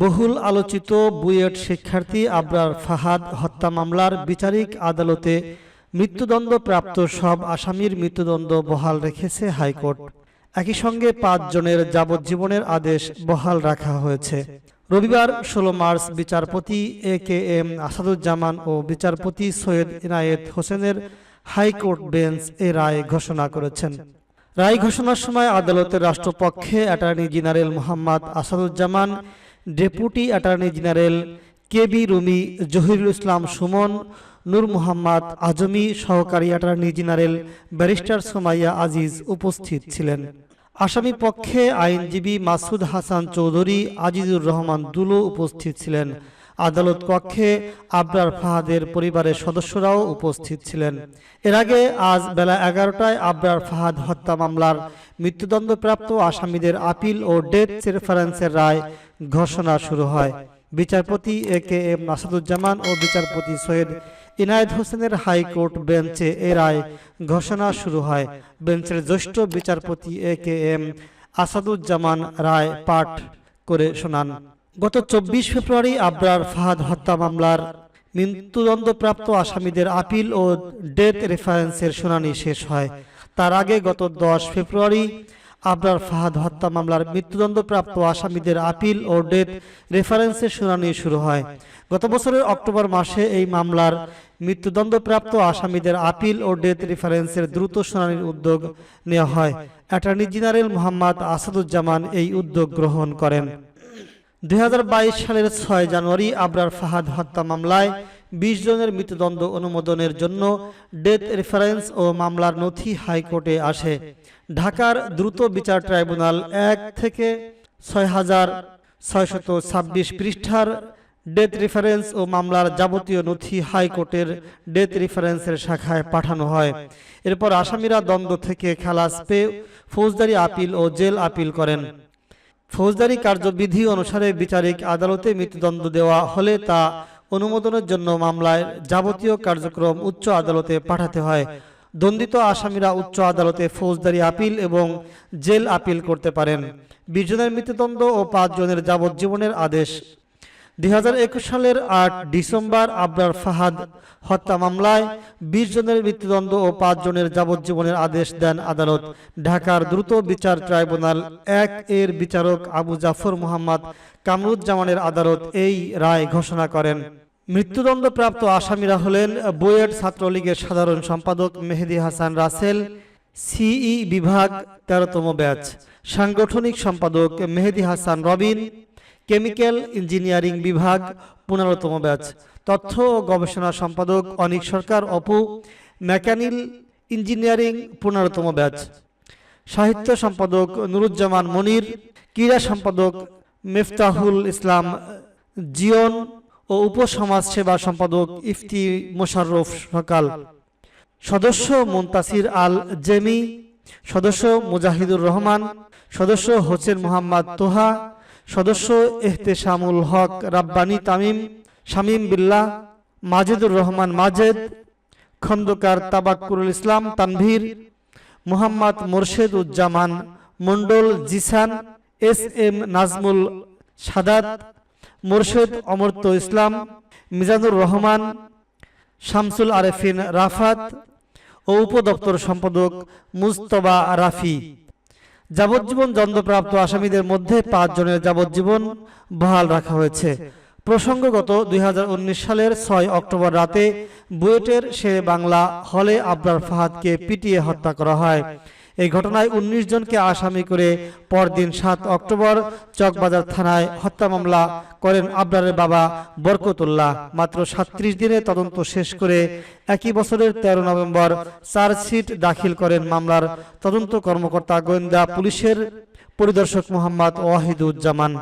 বহুল আলোচিত বুয়েট শিক্ষার্থী আবরার ফাহাদ হত্যা মামলার বিচারিক আদালতে মৃত্যুদণ্ডপ্রাপ্ত সব আসামির মৃত্যুদণ্ড বহাল রেখেছে হাইকোর্ট। একই সঙ্গে পাঁচ জনের যাবজ্জীবনের আদেশ বহাল রাখা হয়েছে। রবিবার ষোলো মার্চ বিচারপতি এ কে এম আসাদুজ্জামান ও বিচারপতি সৈয়দ ইনায়েত হোসেনের হাইকোর্ট বেঞ্চ এ রায় ঘোষণা করেছেন। রায় ঘোষণার সময় আদালতের রাষ্ট্রপক্ষে attorney general Mohammad Asaduzzaman deputy attorney general K B Rumi Zahirul Islam Sumon Noor Mohammad Azmi সহকারী attorney general barrister Somaiya Aziz উপস্থিত ছিলেন। আসামি পক্ষে আইনজীবী মাসুদ হাসান চৌধুরী, আজিজুর রহমান দুলো উপস্থিত ছিলেন। আদালত কক্ষে আবরার ফাহাদের পরিবারের সদস্যরাও উপস্থিত ছিলেন। এর আগে আজ বেলা এগারোটায় আবরার ফাহাদ হত্যা মামলার মৃত্যুদণ্ডপ্রাপ্ত আসামিদের আপিল ও ডেথ রেফারেন্সের রায় ঘোষণা শুরু হয়। বিচারপতি এ কে এম নাসাদুজ্জামান ও বিচারপতি সৈয়দ ইনায়েত হোসেনের হাইকোর্ট বেঞ্চে এ রায় ঘোষণা শুরু হয়। বেঞ্চের জ্যেষ্ঠ বিচারপতি এ কে এম আসাদুজ্জামান রায় পাঠ করে শোনান। গত চব্বিশ ফেব্রুয়ারি আবরার ফাহাদ হত্যা মামলার মৃত্যুদণ্ডপ্রাপ্ত আসামিদের আপিল ও ডেথ রেফারেন্সের শুনানি শেষ হয়। তার আগে গত দশ ফেব্রুয়ারি আবরার ফাহাদ হত্যা মামলার মৃত্যুদণ্ডপ্রাপ্ত আসামিদের আপিল ও ডেথ রেফারেন্সের শুনানি শুরু হয়। গত বছরের অক্টোবর মাসে এই মামলার মৃত্যুদণ্ডপ্রাপ্ত আসামিদের আপিল ও ডেথ রেফারেন্সের দ্রুত শুনানির উদ্যোগ নেওয়া হয়। অ্যাটর্নি জেনারেল মোহাম্মদ আসাদুজ্জামান এই উদ্যোগ গ্রহণ করেন। দু হাজার বাইশ সালের ছয় জানুয়ারি আবরার ফাহাদ হত্যা মামলায় বিশ জনের মৃত্যুদণ্ড অনুমোদনের জন্য ডেথ রেফারেন্স ও মামলার নথি হাইকোর্টে আসে। ঢাকার দ্রুত বিচার ট্রাইব্যুনাল এক থেকে ছয় হাজার ছয়শত ছাব্বিশ পৃষ্ঠার ডেথ রেফারেন্স ও মামলার যাবতীয় নথি হাইকোর্টের ডেথ রেফারেন্সের শাখায় পাঠানো হয়। এরপর আসামিরা দ্বন্দ্ব থেকে খালাস পেয়ে ফৌজদারি আপিল ও জেল আপিল করেন। ফৌজদারি কার্যবিধি অনুসারে বিচারিক আদালতে মৃত্যুদণ্ড দেওয়া হলে তা অনুমোদনের জন্য মামলায় যাবতীয় কার্যক্রম উচ্চ আদালতে পাঠাতে হয়। দণ্ডিত আসামিরা উচ্চ আদালতে ফৌজদারি আপিল এবং জেল আপিল করতে পারেন। বিশ জনের মৃত্যুদণ্ড ও পাঁচ জনের যাবজ্জীবনের আদেশ দুই হাজার একুশ সালের আট ডিসেম্বর আবরার ফাহাদ হত্যা মামলায় বিশ জনের মৃত্যুদণ্ড ও পাঁচ জনের যাবজ্জীবনের আদেশ দেন আদালত। ঢাকার দ্রুত বিচার ট্রাইব্যুনাল এক এর বিচারক আবু জাফর মোহাম্মদ কামরুজ্জামানের আদালত এই রায় ঘোষণা করেন। মৃত্যুদণ্ডপ্রাপ্ত আসামিরা হলেন বুয়েট ছাত্রলীগের সাধারণ সম্পাদক মেহেদি হাসান রাসেল, সিই বিভাগ তেরোতম ব্যাচ। সাংগঠনিক সম্পাদক মেহেদি হাসান রবিন কেমিক্যাল ইঞ্জিনিয়ারিং বিভাগ পনেরোতম ব্যাচ তথ্য ও গবেষণা সম্পাদক অনিক সরকার, অপু, মেকানিল ইঞ্জিনিয়ারিং, পনেরোতম ব্যাচ সাহিত্য সম্পাদক নুরুজ্জামান মনির, ক্রীড়া সম্পাদক মিফতাহুল ইসলাম জিয়ন ও উপসমাজ সেবা সম্পাদক ইফতি মোশাররফ সকাল। সদস্য মুন্তাসির আল জেমি, সদস্য মুজাহিদুর রহমান, সদস্য হোসেন মোহাম্মদ তোহা সদস্য এহতেশামুল হক, রাব্বানি তামিম, শামীম বিল্লাহ, মাজেদুর রহমান মাজেদ, খন্দকার তাবাক্কুরুল ইসলাম তানভীর, মোহাম্মদ মোরশেদ উজ্জামান মন্ডল জিসান, এস এম নাজমুল সাদাত, মোরশেদ অমর্ত ইসলাম, মিজানুর রহমান, শামসুল আরেফিন রাফাত ও উপদপ্তর সম্পাদক মুস্তবা রাফি। যাবজ্জীবন দণ্ডপ্রাপ্ত আসামিদের মধ্যে পাঁচজনের যাবজ্জীবন বহাল রাখা হয়েছে। প্রসঙ্গগত দুই হাজার উনিশ সালের ছয় অক্টোবর রাতে বুয়েটের শেরে বাংলা হলে আবরার ফাহাদকে পিটিয়ে হত্যা করা হয়। এই ঘটনায় ১৯ জনকে আসামি করে পরদিন সাত অক্টোবর চকবাজার থানায় হত্যা মামলা করেন আবরারের বাবা বরকতুল্লাহ। মাত্র সাত্রিশ দিনে তদন্ত শেষ করে একই বছরের ১৩ নভেম্বর চার্জশিট দাখিল করেন মামলার তদন্ত কর্মকর্তা গোয়েন্দা পুলিশের পরিদর্শক মোহাম্মদ ওয়াহিদুজ্জামান।